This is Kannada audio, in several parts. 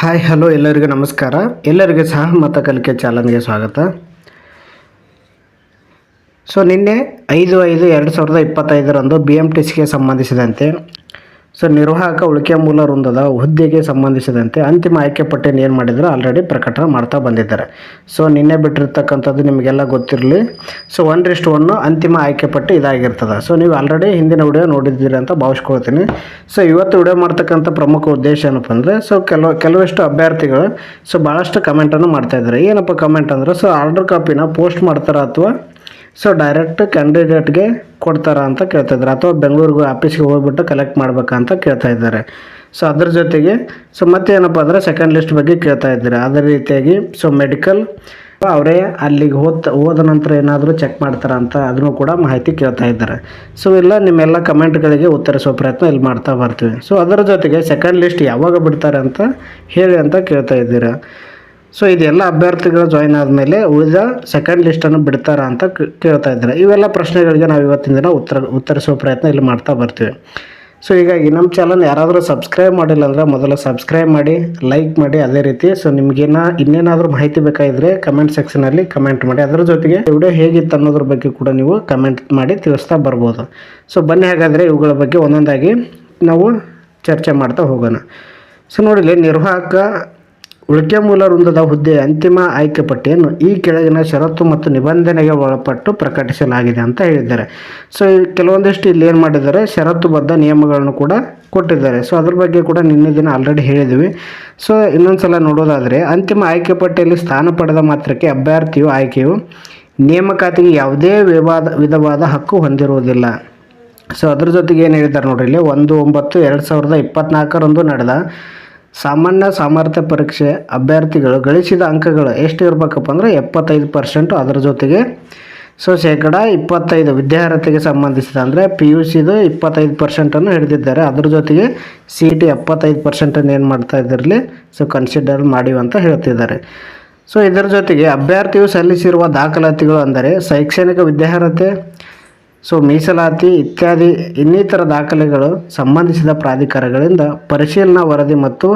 ಹಾಯ್ ಹಲೋ ಎಲ್ಲರಿಗೂ ನಮಸ್ಕಾರ. ಎಲ್ಲರಿಗೂ ಸಹ ಮತ ಕಲಿಕೆ ಚಾಲನ್ಗೆ ಸ್ವಾಗತ. ಸೊ ನಿನ್ನೆ ಐದು ಐದು ಎರಡು ಸಾವಿರದ ಇಪ್ಪತ್ತೈದರಂದು ಬಿ ಎಂ ಟಿ ಸಿಗೆ ಸಂಬಂಧಿಸಿದಂತೆ ಸೊ ನಿರ್ವಾಹಕ ಉಳಿಕೆ ಮೂಲ ವೃಂದದ ಹುದ್ದೆಗೆ ಸಂಬಂಧಿಸಿದಂತೆ ಅಂತಿಮ ಆಯ್ಕೆ ಪಟ್ಟಿಯನ್ನು ಏನು ಮಾಡಿದ್ರು? ಆಲ್ರೆಡಿ ಪ್ರಕಟಣೆ ಮಾಡ್ತಾ ಬಂದಿದ್ದಾರೆ. ಸೊ ನಿನ್ನೆ ಬಿಟ್ಟಿರ್ತಕ್ಕಂಥದ್ದು ನಿಮಗೆಲ್ಲ ಗೊತ್ತಿರಲಿ. ಸೊ ಒನ್ ರಿಸ್ಟ್ ಒನ್ನು ಅಂತಿಮ ಆಯ್ಕೆ ಪಟ್ಟಿ ಇದಾಗಿರ್ತದೆ. ಸೊ ನೀವು ಆಲ್ರೆಡಿ ಹಿಂದಿನ ವಿಡಿಯೋ ನೋಡಿದ್ದೀರಿ ಅಂತ ಭಾವಿಸ್ಕೊಳ್ತೀನಿ. ಸೊ ಇವತ್ತು ವಿಡಿಯೋ ಮಾಡ್ತಕ್ಕಂಥ ಪ್ರಮುಖ ಉದ್ದೇಶ ಏನಪ್ಪ ಅಂದರೆ ಸೊ ಕೆಲವು, ಕೆಲವಷ್ಟು ಅಭ್ಯರ್ಥಿಗಳು ಸೊ ಭಾಳಷ್ಟು ಕಮೆಂಟನ್ನು ಮಾಡ್ತಾಯಿದ್ದಾರೆ ಏನಪ್ಪ ಕಮೆಂಟ್ ಅಂದರೆ ಸೊ ಆರ್ಡರ್ ಕಾಪಿನ ಪೋಸ್ಟ್ ಮಾಡ್ತಾರೆ ಅಥವಾ ಸೊ ಡೈರೆಕ್ಟ್ ಕ್ಯಾಂಡಿಡೇಟ್ಗೆ ಕೊಡ್ತಾರ ಅಂತ ಕೇಳ್ತಾ ಇದ್ದಾರೆ ಅಥವಾ ಬೆಂಗಳೂರಿಗೆ ಆಫೀಸ್ಗೆ ಹೋಗ್ಬಿಟ್ಟು ಕಲೆಕ್ಟ್ ಮಾಡ್ಬೇಕಾ ಅಂತ ಕೇಳ್ತಾ ಇದ್ದಾರೆ. ಸೊ ಅದ್ರ ಜೊತೆಗೆ ಸೊ ಮತ್ತೆ ಏನಪ್ಪ ಅಂದರೆ ಸೆಕೆಂಡ್ ಲಿಸ್ಟ್ ಬಗ್ಗೆ ಕೇಳ್ತಾ ಇದ್ದಾರೆ. ಅದೇ ರೀತಿಯಾಗಿ ಸೊ ಮೆಡಿಕಲ್ ಅವರೇ ಅಲ್ಲಿಗೆ ಹೋದ ಹೋದ ನಂತರ ಏನಾದರೂ ಚೆಕ್ ಮಾಡ್ತಾರ ಅಂತ ಅದನ್ನು ಕೂಡ ಮಾಹಿತಿ ಕೇಳ್ತಾ ಇದ್ದಾರೆ. ಸೊ ಇಲ್ಲ, ನಿಮ್ಮೆಲ್ಲ ಕಮೆಂಟ್ಗಳಿಗೆ ಉತ್ತರಿಸೋ ಪ್ರಯತ್ನ ಇಲ್ಲಿ ಮಾಡ್ತಾ ಬರ್ತೀವಿ. ಸೊ ಅದರ ಜೊತೆಗೆ ಸೆಕೆಂಡ್ ಲಿಸ್ಟ್ ಯಾವಾಗ ಬಿಡ್ತಾರೆ ಅಂತ ಹೇಳಿ ಅಂತ ಕೇಳ್ತಾ ಇದ್ದೀರಾ. ಸೊ ಇದೆಲ್ಲ ಅಭ್ಯರ್ಥಿಗಳು ಜಾಯ್ನ್ ಆದಮೇಲೆ ಉಳಿದ ಸೆಕೆಂಡ್ ಲಿಸ್ಟನ್ನು ಬಿಡ್ತಾರಾ ಅಂತ ಕೇಳ್ತಾ ಇದ್ದಾರೆ. ಇವೆಲ್ಲ ಪ್ರಶ್ನೆಗಳಿಗೆ ನಾವು ಇವತ್ತಿನ ದಿನ ಉತ್ತರ, ಉತ್ತರಿಸುವ ಪ್ರಯತ್ನ ಇಲ್ಲಿ ಮಾಡ್ತಾ ಬರ್ತೀವಿ. ಸೊ ಹೀಗಾಗಿ ನಮ್ಮ ಚಾನಲ್ ಯಾರಾದರೂ ಸಬ್ಸ್ಕ್ರೈಬ್ ಮಾಡಿಲ್ಲ ಅಂದರೆ ಮೊದಲು ಸಬ್ಸ್ಕ್ರೈಬ್ ಮಾಡಿ ಲೈಕ್ ಮಾಡಿ, ಅದೇ ರೀತಿ. ಸೊ ನಿಮಗೇನ ಇನ್ನೇನಾದರೂ ಮಾಹಿತಿ ಬೇಕಾಗಿದ್ರೆ ಕಮೆಂಟ್ ಸೆಕ್ಷನಲ್ಲಿ ಕಮೆಂಟ್ ಮಾಡಿ. ಅದರ ಜೊತೆಗೆ ವಿಡಿಯೋ ಹೇಗಿತ್ತು ಅನ್ನೋದ್ರ ಬಗ್ಗೆ ಕೂಡ ನೀವು ಕಮೆಂಟ್ ಮಾಡಿ ತಿಳಿಸ್ತಾ ಬರ್ಬೋದು. ಸೊ ಬನ್ನಿ ಹಾಗಾದರೆ ಇವುಗಳ ಬಗ್ಗೆ ಒಂದೊಂದಾಗಿ ನಾವು ಚರ್ಚೆ ಮಾಡ್ತಾ ಹೋಗೋಣ. ಸೊ ನೋಡಿಲಿ ನಿರ್ವಾಹಕ ಉಳಿಕೆ ಮೂಲ ವೃಂದದ ಹುದ್ದೆ ಅಂತಿಮ ಆಯ್ಕೆ ಪಟ್ಟಿಯನ್ನು ಈ ಕೆಳಗಿನ ಷರತ್ತು ಮತ್ತು ನಿಬಂಧನೆಗೆ ಒಳಪಟ್ಟು ಪ್ರಕಟಿಸಲಾಗಿದೆ ಅಂತ ಹೇಳಿದ್ದಾರೆ. ಸೊ ಕೆಲವೊಂದಿಷ್ಟು ಇಲ್ಲಿ ಏನು ಮಾಡಿದ್ದಾರೆ? ಷರತ್ತುಬದ್ಧ ನಿಯಮಗಳನ್ನು ಕೂಡ ಕೊಟ್ಟಿದ್ದಾರೆ. ಸೊ ಅದ್ರ ಬಗ್ಗೆ ಕೂಡ ನಿನ್ನೆ ದಿನ ಆಲ್ರೆಡಿ ಹೇಳಿದ್ವಿ. ಸೊ ಇನ್ನೊಂದು ಸಲ ನೋಡೋದಾದರೆ, ಅಂತಿಮ ಆಯ್ಕೆ ಪಟ್ಟಿಯಲ್ಲಿ ಸ್ಥಾನ ಪಡೆದ ಮಾತ್ರಕ್ಕೆ ಅಭ್ಯರ್ಥಿಯು ಆಯ್ಕೆಯು ನೇಮಕಾತಿಗೆ ಯಾವುದೇ ವಿವಾದ, ವಿಧವಾದ ಹಕ್ಕು ಹೊಂದಿರುವುದಿಲ್ಲ. ಸೊ ಅದ್ರ ಜೊತೆಗೆ ಏನು ಹೇಳಿದ್ದಾರೆ ನೋಡ್ರಿ ಇಲ್ಲಿ? ಒಂದು ಒಂಬತ್ತು ಎರಡು ಸಾವಿರದ ಇಪ್ಪತ್ನಾಲ್ಕರಂದು ನಡೆದ ಸಾಮಾನ್ಯ ಸಾಮರ್ಥ್ಯ ಪರೀಕ್ಷೆ ಅಭ್ಯರ್ಥಿಗಳು ಗಳಿಸಿದ ಅಂಕಗಳು ಎಷ್ಟು ಇರಬೇಕಪ್ಪ ಅಂದರೆ ಎಪ್ಪತ್ತೈದು ಪರ್ಸೆಂಟು ಅದರ ಜೊತೆಗೆ ಸೊ ಶೇಕಡ ಇಪ್ಪತ್ತೈದು ವಿದ್ಯಾರ್ಹತೆಗೆ ಸಂಬಂಧಿಸಿದ ಅಂದರೆ ಪಿ ಯು ಸಿದು ಇಪ್ಪತ್ತೈದು ಪರ್ಸೆಂಟನ್ನು ಹಿಡಿದಿದ್ದಾರೆ. ಅದ್ರ ಜೊತೆಗೆ ಸಿ ಟಿ ಎಪ್ಪತ್ತೈದು ಪರ್ಸೆಂಟನ್ನು ಏನು ಮಾಡ್ತಾ ಇದ್ದಿರಲಿ? ಸೊ ಕನ್ಸಿಡರ್ ಮಾಡಿ ಅಂತ ಹೇಳ್ತಿದ್ದಾರೆ. ಸೊ ಇದರ ಜೊತೆಗೆ ಅಭ್ಯರ್ಥಿಯು ಸಲ್ಲಿಸಿರುವ ದಾಖಲಾತಿಗಳು ಅಂದರೆ ಶೈಕ್ಷಣಿಕ ವಿದ್ಯಾರ್ಹತೆ ಸೊ ಮೀಸಲಾತಿ ಇತ್ಯಾದಿ ಇನ್ನಿತರ ದಾಖಲೆಗಳು ಸಂಬಂಧಿಸಿದ ಪ್ರಾಧಿಕಾರಗಳಿಂದ ಪರಿಶೀಲನಾ ವರದಿ ಮತ್ತು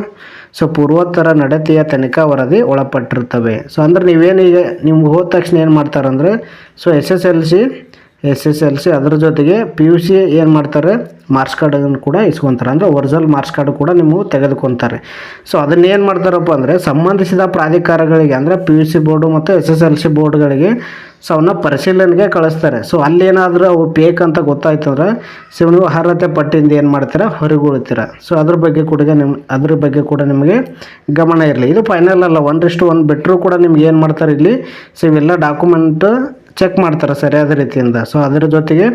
ಸೊ ಪೂರ್ವೋತ್ತರ ನಡತೆಯ ತನಿಖಾ ವರದಿ ಒಳಪಟ್ಟಿರ್ತವೆ ಸೊ ಅಂದ್ರೆ ನೀವೇನೀಗ ನಿಮ್ಗೆ ಹೋದ ತಕ್ಷಣ ಏನು ಮಾಡ್ತಾರಂದರೆ, so S S L C S S L C ಅದ್ರ ಜೊತೆಗೆ ಪಿ ಯು ಸಿ ಏನು ಮಾಡ್ತಾರೆ? ಮಾರ್ಕ್ಸ್ ಕಾರ್ಡನ್ನು ಕೂಡ ಇಸ್ಕೊತಾರೆ. ಅಂದರೆ ಒರಿಜಿನಲ್ ಮಾರ್ಕ್ಸ್ ಕಾರ್ಡ್ ಕೂಡ ನಿಮಗೆ ತೆಗೆದುಕೊತಾರೆ. ಸೊ ಅದನ್ನ ಏನು ಮಾಡ್ತಾರಪ್ಪ ಅಂದರೆ ಸಂಬಂಧಿಸಿದ ಪ್ರಾಧಿಕಾರಗಳಿಗೆ, ಅಂದರೆ ಪಿ ಯು ಸಿ ಬೋರ್ಡು ಮತ್ತು ಎಸ್ ಎಸ್ ಎಲ್ ಸಿ ಬೋರ್ಡ್ಗಳಿಗೆ ಸೊ ಅವನ್ನ ಪರಿಶೀಲನೆಗೆ ಕಳಿಸ್ತಾರೆ. ಸೊ ಅಲ್ಲೇನಾದರೂ ಅವು ಪೇಕ್ ಅಂತ ಗೊತ್ತಾಯ್ತು ಅಂದ್ರೆ ಸೊ ನೀವು ಅರ್ಹತೆ ಪಟ್ಟಿಯಿಂದ ಏನು ಮಾಡ್ತೀರಾ? ಹೊರಗುಳ್ತೀರ. ಸೊ ಅದ್ರ ಬಗ್ಗೆ ಕೂಡ ನಿಮ್ಮ ಅದ್ರ ಬಗ್ಗೆ ಕೂಡ ನಿಮಗೆ ಗಮನ ಇರಲಿ. ಇದು ಫೈನಲ್ ಅಲ್ಲ. ಒಂದಿಷ್ಟು ಒಂದು ಬಿಟ್ಟರೂ ಕೂಡ ನಿಮ್ಗೆ ಏನು ಮಾಡ್ತಾರೆ ಇಲ್ಲಿ? ಸೊ ಇವೆಲ್ಲ ಡಾಕ್ಯುಮೆಂಟ್ ಚೆಕ್ ಮಾಡ್ತಾರೆ ಸರಿಯಾದ ರೀತಿಯಿಂದ. ಸೊ ಅದರ ಜೊತೆಗೆ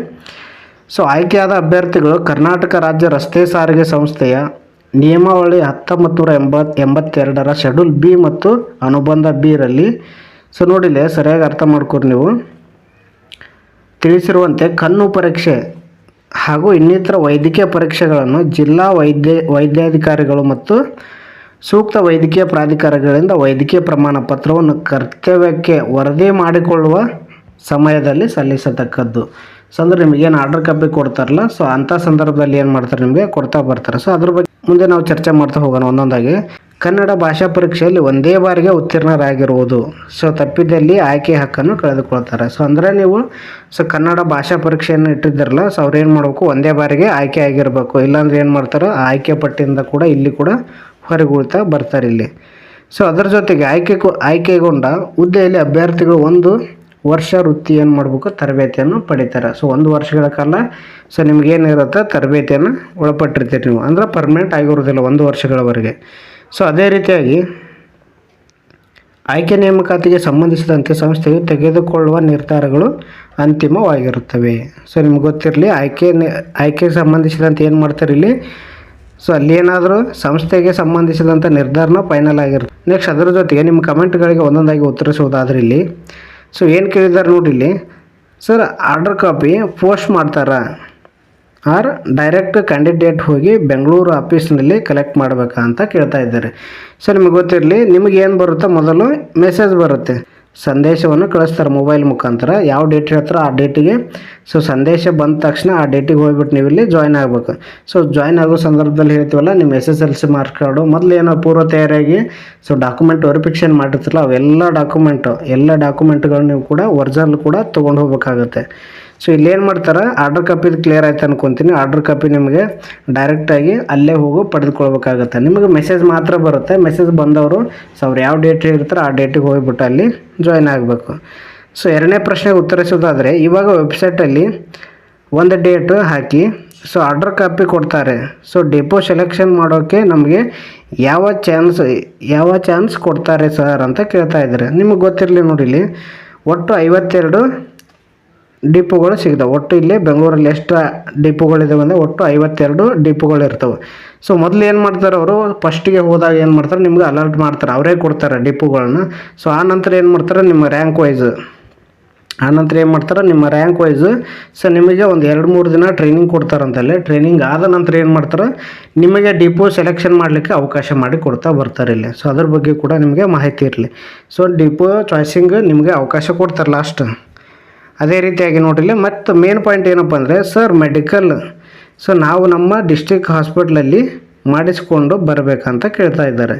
ಸೊ ಆಯ್ಕೆಯಾದ ಅಭ್ಯರ್ಥಿಗಳು ಕರ್ನಾಟಕ ರಾಜ್ಯ ರಸ್ತೆ ಸಾರಿಗೆ ಸಂಸ್ಥೆಯ ನಿಯಮಾವಳಿ ಹತ್ತೊಂಬತ್ತು ನೂರ ಎಂಬತ್ ಎಂಬತ್ತೆರಡರ ಶೆಡ್ಯೂಲ್ ಬಿ ಮತ್ತು ಅನುಬಂಧ ಬಿ ರಲ್ಲಿ ಸೊ ನೋಡಿಲ್ಲ ಸರಿಯಾಗಿ ಅರ್ಥ ಮಾಡ್ಕೊರಿ ನೀವು. ತಿಳಿಸಿರುವಂತೆ ಕಣ್ಣು ಪರೀಕ್ಷೆ ಹಾಗೂ ಇನ್ನಿತರ ವೈದ್ಯಕೀಯ ಪರೀಕ್ಷೆಗಳನ್ನು ಜಿಲ್ಲಾ ವೈದ್ಯ, ವೈದ್ಯಾಧಿಕಾರಿಗಳು ಮತ್ತು ಸೂಕ್ತ ವೈದ್ಯಕೀಯ ಪ್ರಾಧಿಕಾರಗಳಿಂದ ವೈದ್ಯಕೀಯ ಪ್ರಮಾಣ ಪತ್ರವನ್ನು ಕರ್ತವ್ಯಕ್ಕೆ ವರದಿ ಮಾಡಿಕೊಳ್ಳುವ ಸಮಯದಲ್ಲಿ ಸಲ್ಲಿಸತಕ್ಕದ್ದು. ಸೊ ಅಂದ್ರೆ ನಿಮಗೇನು ಆರ್ಡರ್ ಕಾಪಿ ಕೊಡ್ತಾರಲ್ಲ ಸೊ ಅಂಥ ಸಂದರ್ಭದಲ್ಲಿ ಏನು ಮಾಡ್ತಾರೆ ನಿಮಗೆ ಕೊಡ್ತಾ ಬರ್ತಾರೆ. ಸೊ ಅದ್ರ ಬಗ್ಗೆ ಮುಂದೆ ನಾವು ಚರ್ಚೆ ಮಾಡ್ತಾ ಹೋಗೋಣ ಒಂದೊಂದಾಗಿ. ಕನ್ನಡ ಭಾಷಾ ಪರೀಕ್ಷೆಯಲ್ಲಿ ಒಂದೇ ಬಾರಿಗೆ ಉತ್ತೀರ್ಣರಾಗಿರುವುದು. ಸೊ ತಪ್ಪಿದಲ್ಲಿ ಆಯ್ಕೆ ಹಕ್ಕನ್ನು ಕಳೆದುಕೊಳ್ತಾರೆ. ಸೊ ಅಂದರೆ ನೀವು ಸೊ ಕನ್ನಡ ಭಾಷಾ ಪರೀಕ್ಷೆಯನ್ನು ಇಟ್ಟಿದ್ದಾರಲ್ಲ ಸೊ ಅವ್ರು ಏನು ಮಾಡಬೇಕು? ಒಂದೇ ಬಾರಿಗೆ ಆಯ್ಕೆ ಆಗಿರಬೇಕು. ಇಲ್ಲಾಂದ್ರೆ ಏನು ಮಾಡ್ತಾರೆ? ಆಯ್ಕೆ ಪಟ್ಟಿಯಿಂದ ಕೂಡ ಇಲ್ಲಿ ಕೂಡ ಹೊರಗುಳ್ತಾ ಬರ್ತಾರೆ ಇಲ್ಲಿ. ಸೊ ಅದರ ಜೊತೆಗೆ ಆಯ್ಕೆ ಆಯ್ಕೆಗೊಂಡ ಹುದ್ದೆಯಲ್ಲಿ ಅಭ್ಯರ್ಥಿಗಳು ಒಂದು ವರ್ಷ ವೃತ್ತಿ ಏನು ಮಾಡಬೇಕು? ತರಬೇತಿಯನ್ನು ಪಡಿತಾರೆ. ಸೊ ಒಂದು ವರ್ಷಗಳ ಕಾಲ ಸೊ ನಿಮಗೇನಿರುತ್ತೆ ತರಬೇತಿಯನ್ನು ಒಳಪಟ್ಟಿರ್ತೀರಿ ನೀವು. ಅಂದ್ರೆ ಪರ್ಮನೆಂಟ್ ಆಗಿರೋದಿಲ್ಲ ಒಂದು ವರ್ಷಗಳವರೆಗೆ. ಸೊ ಅದೇ ರೀತಿಯಾಗಿ ಆಯ್ಕೆ ನೇಮಕಾತಿಗೆ ಸಂಬಂಧಿಸಿದಂತೆ ಸಂಸ್ಥೆಯು ತೆಗೆದುಕೊಳ್ಳುವ ನಿರ್ಧಾರಗಳು ಅಂತಿಮವಾಗಿರುತ್ತವೆ. ಸೊ ನಿಮ್ಗೆ ಗೊತ್ತಿರಲಿ, ಆಯ್ಕೆ ಆಯ್ಕೆಗೆ ಸಂಬಂಧಿಸಿದಂತೆ ಏನು ಮಾಡ್ತಾರೆ ಇಲ್ಲಿ? ಸೊ ಅಲ್ಲಿ ಏನಾದರೂ ಸಂಸ್ಥೆಗೆ ಸಂಬಂಧಿಸಿದಂಥ ನಿರ್ಧಾರನ ಫೈನಲ್ ಆಗಿರುತ್ತೆ. ನೆಕ್ಸ್ಟ್ ಅದರ ಜೊತೆಗೆ ನಿಮ್ಮ ಕಮೆಂಟ್ಗಳಿಗೆ ಒಂದೊಂದಾಗಿ ಉತ್ತರಿಸುವುದಾದ್ರೆ ಇಲ್ಲಿ ಸೊ ಏನು ಕೇಳಿದ್ದಾರೆ ನೋಡಿ ಇಲ್ಲಿ? ಸರ್ ಆರ್ಡರ್ ಕಾಪಿ ಪೋಸ್ಟ್ ಮಾಡ್ತಾರಾ? ಆರ್ ಡೈರೆಕ್ಟ್ ಕ್ಯಾಂಡಿಡೇಟ್ ಹೋಗಿ ಬೆಂಗಳೂರು ಆಫೀಸ್ನಲ್ಲಿ ಕಲೆಕ್ಟ್ ಮಾಡಬೇಕಾ ಅಂತ ಕೇಳ್ತಾ ಇದ್ದಾರೆ. ಸೊ ನಿಮಗೆ ಗೊತ್ತಿರಲಿ, ನಿಮಗೆ ಏನು ಬರುತ್ತೋ ಮೊದಲು ಮೆಸೇಜ್ ಬರುತ್ತೆ. ಸಂದೇಶವನ್ನು ಕಳಿಸ್ತಾರೆ ಮೊಬೈಲ್ ಮುಖಾಂತರ. ಯಾವ ಡೇಟ್ ಹೇಳ್ತಾರೋ ಆ ಡೇಟಿಗೆ ಸೊ ಸಂದೇಶ ಬಂದ ತಕ್ಷಣ ಆ ಡೇಟಿಗೆ ಹೋಗ್ಬಿಟ್ಟು ನೀವು ಇಲ್ಲಿ ಜಾಯ್ನ್ ಆಗಬೇಕು. ಸೊ ಜಾಯ್ನ್ ಆಗೋ ಸಂದರ್ಭದಲ್ಲಿ ಹೇಳ್ತೀವಲ್ಲ, ನಿಮ್ಮ S S L C mark card ಮೊದಲು ಏನೋ ಪೂರ್ವ ತಯಾರಿಯಾಗಿ ಸೊ ಡಾಕ್ಯುಮೆಂಟ್ ವೆರಿಫಿಕೇಷನ್ ಮಾಡಿರ್ತಾರಲ್ಲ, ಅವೆಲ್ಲ ಡಾಕ್ಯುಮೆಂಟು ಎಲ್ಲ ಡಾಕ್ಯುಮೆಂಟ್ಗಳು ನೀವು ಕೂಡ ಒರಿಜಿನಲ್ ಕೂಡ ತೊಗೊಂಡು ಹೋಗ್ಬೇಕಾಗುತ್ತೆ. ಸೊ ಇಲ್ಲೇನು ಮಾಡ್ತಾರೆ? ಆರ್ಡರ್ ಕಾಪಿದು ಕ್ಲಿಯರ್ ಆಯ್ತು ಅನ್ಕೊತೀನಿ. ಆರ್ಡರ್ ಕಾಪಿ ನಿಮಗೆ ಡೈರೆಕ್ಟಾಗಿ ಅಲ್ಲೇ ಹೋಗಿ ಪಡೆದುಕೊಳ್ಬೇಕಾಗತ್ತೆ. ನಿಮಗೆ ಮೆಸೇಜ್ ಮಾತ್ರ ಬರುತ್ತೆ. ಮೆಸೇಜ್ ಬಂದವರು ಸೊ ಅವ್ರು ಯಾವ ಡೇಟ್ ಇರ್ತಾರೆ ಆ ಡೇಟಿಗೆ ಹೋಗಿಬಿಟ್ಟು ಅಲ್ಲಿ ಜಾಯ್ನ್ ಆಗಬೇಕು. ಸೊ ಎರಡನೇ ಪ್ರಶ್ನೆಗೆ ಉತ್ತರಿಸೋದಾದರೆ, ಇವಾಗ ವೆಬ್ಸೈಟಲ್ಲಿ ಒಂದು ಡೇಟ್ ಹಾಕಿ ಸೊ ಆರ್ಡರ್ ಕಾಪಿ ಕೊಡ್ತಾರೆ. ಸೊ ಡಿಪೋ ಸೆಲೆಕ್ಷನ್ ಮಾಡೋಕ್ಕೆ ನಮಗೆ ಯಾವ ಚಾನ್ಸ್ ಯಾವ ಚಾನ್ಸ್ ಕೊಡ್ತಾರೆ ಸರ್ ಅಂತ ಕೇಳ್ತಾ ಇದ್ದಾರೆ. ನಿಮಗೆ ಗೊತ್ತಿರಲಿ ನೋಡಿಲಿ ಒಟ್ಟು ಐವತ್ತೆರಡು ಡಿಪೋಗಳು ಸಿಗ್ತವೆ. ಒಟ್ಟು ಇಲ್ಲಿ ಬೆಂಗಳೂರಲ್ಲಿ ಎಷ್ಟು ಡಿಪೋಗಳಿದಾವೆ ಅಂದರೆ ಒಟ್ಟು ಐವತ್ತೆರಡು ಡಿಪೋಗಳು ಇರ್ತವೆ. ಸೊ ಮೊದಲು ಏನು ಮಾಡ್ತಾರೆ ಅವರು? ಫಸ್ಟಿಗೆ ಹೋದಾಗ ಏನು ಮಾಡ್ತಾರೆ? ನಿಮ್ಗೆ ಅಲರ್ಟ್ ಮಾಡ್ತಾರೆ. ಅವರೇ ಕೊಡ್ತಾರೆ ಡಿಪೋಗಳನ್ನ ಸೊ ಆ ನಂತರ ಏನು ಮಾಡ್ತಾರೆ? ನಿಮ್ಮ ರ್ಯಾಂಕ್ ವೈಸ್ ಆನಂತರ ಏನು ಮಾಡ್ತಾರೆ? ನಿಮ್ಮ ರ್ಯಾಂಕ್ ವೈಸ್ ಸೊ ನಿಮಗೆ ಒಂದು ಎರಡು ಮೂರು ದಿನ ಟ್ರೈನಿಂಗ್ ಕೊಡ್ತಾರಂತಲ್ಲೇ ಟ್ರೈನಿಂಗ್ ಆದ ನಂತರ ಏನು ಮಾಡ್ತಾರೆ? ನಿಮಗೆ ಡಿಪೋ ಸೆಲೆಕ್ಷನ್ ಮಾಡಲಿಕ್ಕೆ ಅವಕಾಶ ಮಾಡಿ ಕೊಡ್ತಾ ಬರ್ತಾರೆ ಇಲ್ಲಿ. ಸೊ ಅದ್ರ ಬಗ್ಗೆ ಕೂಡ ನಿಮಗೆ ಮಾಹಿತಿ ಇರಲಿ. ಸೊ ಡಿಪೋ ಚಾಯ್ಸಿಂಗ್ ನಿಮಗೆ ಅವಕಾಶ ಕೊಡ್ತಾರೆ ಲಾಸ್ಟ್ ಅದೇ ರೀತಿಯಾಗಿ ನೋಡಿರಿ ಮತ್ತು ಮೇನ್ ಪಾಯಿಂಟ್ ಏನಪ್ಪ ಅಂದರೆ ಸರ್ ಮೆಡಿಕಲ್ ಸೊ ನಾವು ನಮ್ಮ ಡಿಸ್ಟಿಕ್ ಹಾಸ್ಪಿಟ್ಲಲ್ಲಿ ಮಾಡಿಸ್ಕೊಂಡು ಬರಬೇಕಂತ ಕೇಳ್ತಾ ಇದ್ದಾರೆ.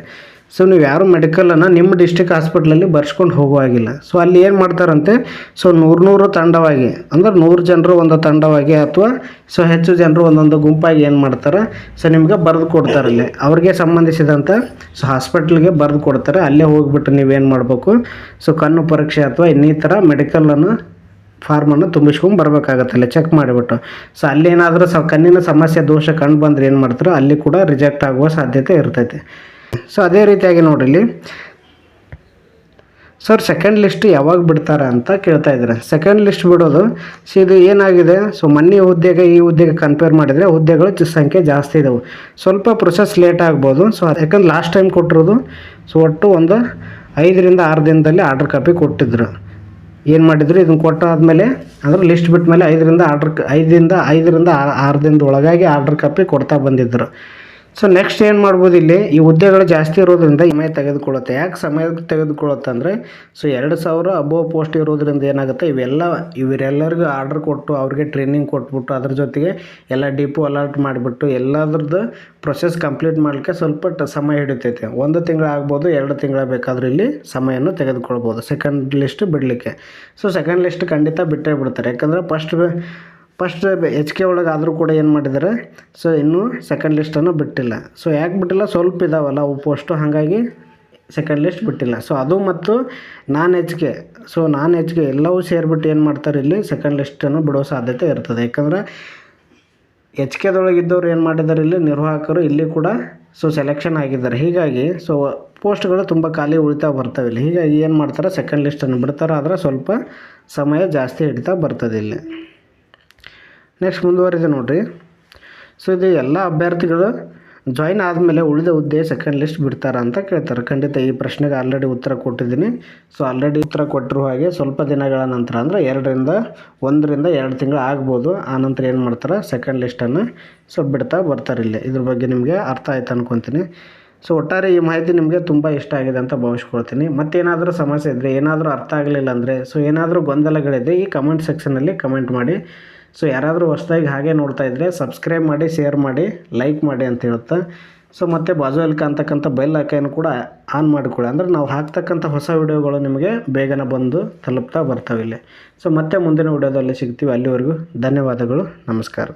ಸೊ ನೀವು ಯಾರು ಮೆಡಿಕಲನ್ನು ನಿಮ್ಮ ಡಿಸ್ಟಿಕ್ ಹಾಸ್ಪಿಟ್ಲಲ್ಲಿ ಬರ್ಸ್ಕೊಂಡು ಹೋಗುವಾಗಿಲ್ಲ ಸೊ ಅಲ್ಲಿ ಏನು ಮಾಡ್ತಾರಂತೆ? ಸೊ ನೂರು ನೂರು ತಂಡವಾಗಿ, ಅಂದ್ರೆ ನೂರು ಜನರು ಒಂದು ತಂಡವಾಗಿ ಅಥವಾ ಸೊ ಹೆಚ್ಚು ಜನರು ಒಂದೊಂದು ಗುಂಪಾಗಿ ಏನು ಮಾಡ್ತಾರೆ? ಸೊ ನಿಮಗೆ ಬರೆದು ಕೊಡ್ತಾರೆ ಅಲ್ಲಿ. ಅವ್ರಿಗೆ ಸಂಬಂಧಿಸಿದಂಥ ಸೊ ಹಾಸ್ಪಿಟ್ಲಿಗೆ ಬರೆದು ಕೊಡ್ತಾರೆ. ಅಲ್ಲೇ ಹೋಗ್ಬಿಟ್ಟು ನೀವೇನು ಮಾಡಬೇಕು? ಸೊ ಕಣ್ಣು ಪರೀಕ್ಷೆ ಅಥವಾ ಇನ್ನಿತರ ಮೆಡಿಕಲನ್ನು ಫಾರ್ಮನ್ನು ತುಂಬಿಸ್ಕೊಂಡು ಬರಬೇಕಾಗತ್ತಲ್ಲ ಚೆಕ್ ಮಾಡಿಬಿಟ್ಟು. ಸೊ ಅಲ್ಲೇನಾದರೂ ಸ, ಕಣ್ಣಿನ ಸಮಸ್ಯೆ, ದೋಷ ಕಂಡು ಬಂದರೆ ಏನು ಮಾಡ್ತಾರೋ, ಅಲ್ಲಿ ಕೂಡ ರಿಜೆಕ್ಟ್ ಆಗುವ ಸಾಧ್ಯತೆ ಇರ್ತೈತೆ. ಸೊ ಅದೇ ರೀತಿಯಾಗಿ ನೋಡಿರಿ ಸರ್ ಸೆಕೆಂಡ್ ಲಿಸ್ಟ್ ಯಾವಾಗ ಬಿಡ್ತಾರೆ ಅಂತ ಕೇಳ್ತಾ ಇದ್ದಾರೆ. ಸೆಕೆಂಡ್ ಲಿಸ್ಟ್ ಬಿಡೋದು ಸೊ ಇದು ಏನಾಗಿದೆ? ಸೊ ಮೊನ್ನೆ ಹುದ್ದೆಗೆ, ಈ ಹುದ್ದೆಗೆ ಕಂಪೇರ್ ಮಾಡಿದರೆ ಹುದ್ದೆಗಳು ಸಂಖ್ಯೆ ಜಾಸ್ತಿ ಇದಾವೆ. ಸ್ವಲ್ಪ ಪ್ರೊಸೆಸ್ ಲೇಟ್ ಆಗ್ಬೋದು. ಸೊ ಯಾಕಂದ್ರೆ ಲಾಸ್ಟ್ ಟೈಮ್ ಕೊಟ್ಟಿರೋದು ಸೊ ಒಟ್ಟು ಒಂದು ಐದರಿಂದ ಆರು ದಿನದಲ್ಲಿ ಆರ್ಡರ್ ಕಾಪಿ ಕೊಟ್ಟಿದ್ರು. ಏನು ಮಾಡಿದ್ರು ಇದನ್ನು ಕೊಟ್ಟಾದ್ಮೇಲೆ ಅಂದ್ರೆ ಲಿಸ್ಟ್ ಬಿಟ್ಟ ಮೇಲೆ ಐದರಿಂದ ಆರ್ಡ್ರ್ ಐದರಿಂದ ಐದರಿಂದ ಆರು ದಿನದ ಒಳಗಾಗಿ ಆರ್ಡ್ರ್ ಕಾಪಿ ಕೊಡ್ತಾ ಬಂದಿದ್ದರು ಸೊ ನೆಕ್ಸ್ಟ್ ಏನು ಮಾಡ್ಬೋದು ಇಲ್ಲಿ? ಈ ಹುದ್ದೆಗಳು ಜಾಸ್ತಿ ಇರೋದ್ರಿಂದ ಸಮಯ ತೆಗೆದುಕೊಳ್ಳುತ್ತೆ. ಯಾಕೆ ಸಮಯ ತೆಗೆದುಕೊಳ್ಳುತ್ತೆ ಅಂದರೆ ಸೊ ಎರಡು ಸಾವಿರ ಅಬೋ ಪೋಸ್ಟ್ ಇರೋದ್ರಿಂದ ಏನಾಗುತ್ತೆ? ಇವೆಲ್ಲ, ಇವರೆಲ್ಲರಿಗೂ ಆರ್ಡರ್ ಕೊಟ್ಟು, ಅವ್ರಿಗೆ ಟ್ರೈನಿಂಗ್ ಕೊಟ್ಬಿಟ್ಟು, ಅದ್ರ ಜೊತೆಗೆ ಎಲ್ಲ ಡಿಪೋ ಅಲರ್ಟ್ ಮಾಡಿಬಿಟ್ಟು, ಎಲ್ಲದ್ರದ್ದು ಪ್ರೊಸೆಸ್ ಕಂಪ್ಲೀಟ್ ಮಾಡಲಿಕ್ಕೆ ಸ್ವಲ್ಪ ಸಮಯ ಹಿಡಿತೈತೆ. ಒಂದು ತಿಂಗಳು ಆಗ್ಬೋದು, ಎರಡು ತಿಂಗಳ ಬೇಕಾದರೂ ಇಲ್ಲಿ ಸಮಯವನ್ನು ತೆಗೆದುಕೊಳ್ಬೋದು. ಸೆಕೆಂಡ್ ಲಿಸ್ಟ್ ಬಿಡಲಿಕ್ಕೆ. ಸೊ ಸೆಕೆಂಡ್ ಲಿಸ್ಟ್ ಖಂಡಿತ ಬಿಟ್ಟೇ ಬಿಡ್ತಾರೆ. ಯಾಕಂದರೆ ಫಸ್ಟ್ ಫಸ್ಟ್ ಎಚ್ ಕೆ ಒಳಗೆ ಆದರೂ ಕೂಡ ಏನು ಮಾಡಿದ್ದಾರೆ ಸೊ ಇನ್ನೂ ಸೆಕೆಂಡ್ ಲಿಸ್ಟನ್ನು ಬಿಟ್ಟಿಲ್ಲ. ಸೊ ಯಾಕೆ ಬಿಟ್ಟಿಲ್ಲ? ಸ್ವಲ್ಪ ಇದಾವಲ್ಲ ಅವು ಪೋಸ್ಟು ಹಾಗಾಗಿ ಸೆಕೆಂಡ್ ಲಿಸ್ಟ್ ಬಿಟ್ಟಿಲ್ಲ. ಸೊ ಅದು ಮತ್ತು non H K so non H K ಎಲ್ಲವೂ ಸೇರಿಬಿಟ್ಟು ಏನು ಮಾಡ್ತಾರೆ ಇಲ್ಲಿ? ಸೆಕೆಂಡ್ ಲಿಸ್ಟನ್ನು ಬಿಡೋ ಸಾಧ್ಯತೆ ಇರ್ತದೆ. ಯಾಕಂದ್ರೆ ಎಚ್ ಕೆದೊಳಗಿದ್ದವ್ರು ಏನು ಮಾಡಿದ್ದಾರೆ ಇಲ್ಲಿ? ನಿರ್ವಾಹಕರು ಇಲ್ಲಿ ಕೂಡ ಸೊ ಸೆಲೆಕ್ಷನ್ ಆಗಿದ್ದಾರೆ. ಹೀಗಾಗಿ ಸೊ ಪೋಸ್ಟ್ಗಳು ತುಂಬ ಖಾಲಿ ಉಳಿತಾ ಬರ್ತವೆ ಇಲ್ಲಿ. ಹೀಗಾಗಿ ಏನು ಮಾಡ್ತಾರೆ? ಸೆಕೆಂಡ್ ಲಿಸ್ಟನ್ನು ಬಿಡ್ತಾರೆ. ಆದರೆ ಸ್ವಲ್ಪ ಸಮಯ ಜಾಸ್ತಿ ಹಿಡಿತಾ ಬರ್ತದೆ ಇಲ್ಲಿ. ನೆಕ್ಸ್ಟ್ ಮುಂದುವರಿದೆ ನೋಡಿರಿ. ಸೊ ಇದು ಎಲ್ಲ ಅಭ್ಯರ್ಥಿಗಳು ಜಾಯಿನ್ ಆದಮೇಲೆ ಉಳಿದ ಹುದ್ದೆ ಸೆಕೆಂಡ್ ಲಿಸ್ಟ್ ಬಿಡ್ತಾರ ಅಂತ ಕೇಳ್ತಾರೆ. ಖಂಡಿತ ಈ ಪ್ರಶ್ನೆಗೆ ಆಲ್ರೆಡಿ ಉತ್ತರ ಕೊಟ್ಟಿದ್ದೀನಿ. ಸೊ ಆಲ್ರೆಡಿ ಉತ್ತರ ಕೊಟ್ಟಿರುವ ಹಾಗೆ ಸ್ವಲ್ಪ ದಿನಗಳ ನಂತರ ಅಂದರೆ ಎರಡರಿಂದ ಒಂದರಿಂದ ಎರಡು ತಿಂಗಳು ಆಗ್ಬೋದು. ಆನಂತರ ನಂತರ ಏನು ಮಾಡ್ತಾರೆ? ಸೆಕೆಂಡ್ ಲಿಸ್ಟನ್ನು ಸೊ ಬಿಡ್ತಾ ಬರ್ತಾರೆ ಇಲ್ಲಿ. ಇದ್ರ ಬಗ್ಗೆ ನಿಮಗೆ ಅರ್ಥ ಆಯ್ತು ಅನ್ಕೊತೀನಿ. ಸೊ ಒಟ್ಟಾರೆ ಈ ಮಾಹಿತಿ ನಿಮಗೆ ತುಂಬ ಇಷ್ಟ ಆಗಿದೆ ಅಂತ ಭಾವಿಸ್ಕೊಳ್ತೀನಿ. ಮತ್ತೇನಾದರೂ ಸಮಸ್ಯೆ ಇದ್ದರೆ ಏನಾದರೂ ಅರ್ಥ ಆಗಲಿಲ್ಲ ಅಂದರೆ ಸೊ ಏನಾದರೂ ಗೊಂದಲಗಳಿದೆ ಈ ಕಮೆಂಟ್ ಸೆಕ್ಷನಲ್ಲಿ ಕಮೆಂಟ್ ಮಾಡಿ. ಸೊ ಯಾರಾದರೂ ಹೊಸದಾಗಿ ಹಾಗೆ ನೋಡ್ತಾ ಇದ್ದರೆ ಸಬ್ಸ್ಕ್ರೈಬ್ ಮಾಡಿ ಶೇರ್ ಮಾಡಿ ಲೈಕ್ ಮಾಡಿ ಅಂತ ಹೇಳುತ್ತಾ. ಸೊ ಮತ್ತು ಬಾಜುವಲ್ಲಿ ಕಾಣ್ತಕ್ಕಂಥ ಬೆಲ್ ಐಕನ್ ಕೂಡ ಆನ್ ಮಾಡಿಕೊಳ್ಳಿ. ಅಂದರೆ ನಾವು ಹಾಕ್ತಕ್ಕಂಥ ಹೊಸ ವಿಡಿಯೋಗಳು ನಿಮಗೆ ಬೇಗನೆ ಬಂದು ತಲುಪ್ತಾ ಬರ್ತವೆ ಇಲ್ಲಿ. ಸೊ ಮತ್ತೆ ಮುಂದಿನ ವಿಡಿಯೋದಲ್ಲಿ ಸಿಗ್ತೀವಿ. ಅಲ್ಲಿವರೆಗೂ ಧನ್ಯವಾದಗಳು. ನಮಸ್ಕಾರ.